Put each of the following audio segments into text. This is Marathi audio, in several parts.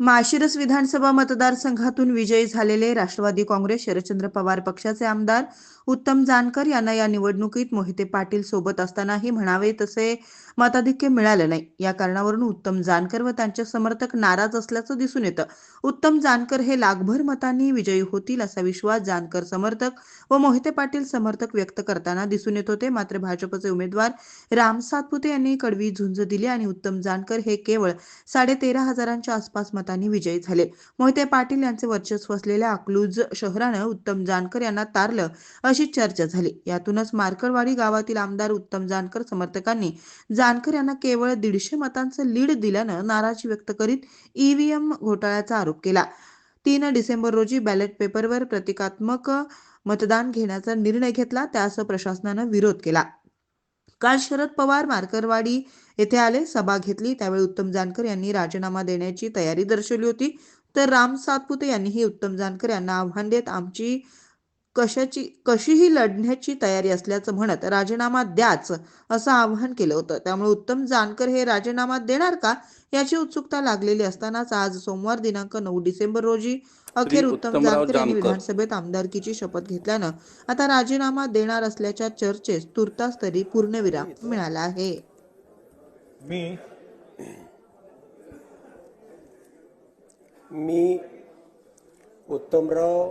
माशिरस विधानसभा मतदारसंघातून विजयी झालेले राष्ट्रवादी काँग्रेस शरदचंद्र पवार पक्षाचे आमदार उत्तम जानकर यांना या निवडणुकीत मोहिते पाटील सोबत असतानाही म्हणावे तसे मताधिक्य मिळालं नाही. या कारणावरून उत्तम जानकर व त्यांचे समर्थक नाराज असल्याचं दिसून येतं. उत्तम जानकर हे लाखभर मतांनी विजयी होतील असा विश्वास जानकर समर्थक व मोहिते पाटील समर्थक व्यक्त करताना दिसून येत होते. मात्र भाजपचे उमेदवार राम सातपुते यांनी कडवी झुंज दिली आणि उत्तम जानकर हे केवळ साडे तेरा हजारांच्या आसपास बहुमताने विजयी झाले. मोहिते पाटील यांचे वर्चस्व असलेल्या अकलूज शहरानं उत्तम जानकर यांना तारलं अशी चर्चा झाली. यातूनच मार्कळवाडी गावातील आमदार उत्तम जानकर समर्थकांनी जानकर यांना केवळ दीडशे मतांचं लीड दिल्यानं नाराजी व्यक्त करीत ईव्हीएम घोटाळ्याचा आरोप केला. तीन डिसेंबर रोजी बॅलेट पेपरवर प्रतिकात्मक मतदान घेण्याचा निर्णय घेतला त्यास प्रशासनानं विरोध केला. काल शरद पवार मार्करवाडी येथे आले सभा घेतली. त्यावेळी उत्तम जानकर यांनी राजीनामा देण्याची तयारी दर्शवली होती. तर राम सातपुते यांनीही उत्तम जानकर यांना आव्हान देत आमची कशाची कशीही लढण्याची तयारी असल्याचं म्हणत राजीनामा द्याच असं आवाहन केलं होतं त्यामुळे उत्तम जानकर हे राजीनामा देणार का याची उत्सुकता लागलेली असतानाच आज सोमवार दिनांक नऊ डिसेंबर रोजी अखेर उत्तम जानकर यांनी. विधानसभेत आमदारकीची शपथ घेतल्यानं आता राजीनामा देणार असल्याच्या चर्चेस तुर्तास तरी पूर्णविराम मिळाला आहे मी मी उत्तमराव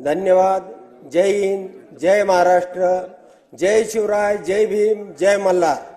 धन्यवाद. जय हिंद जय महाराष्ट्र. जय शिवराय जय भीम जय मल्हार.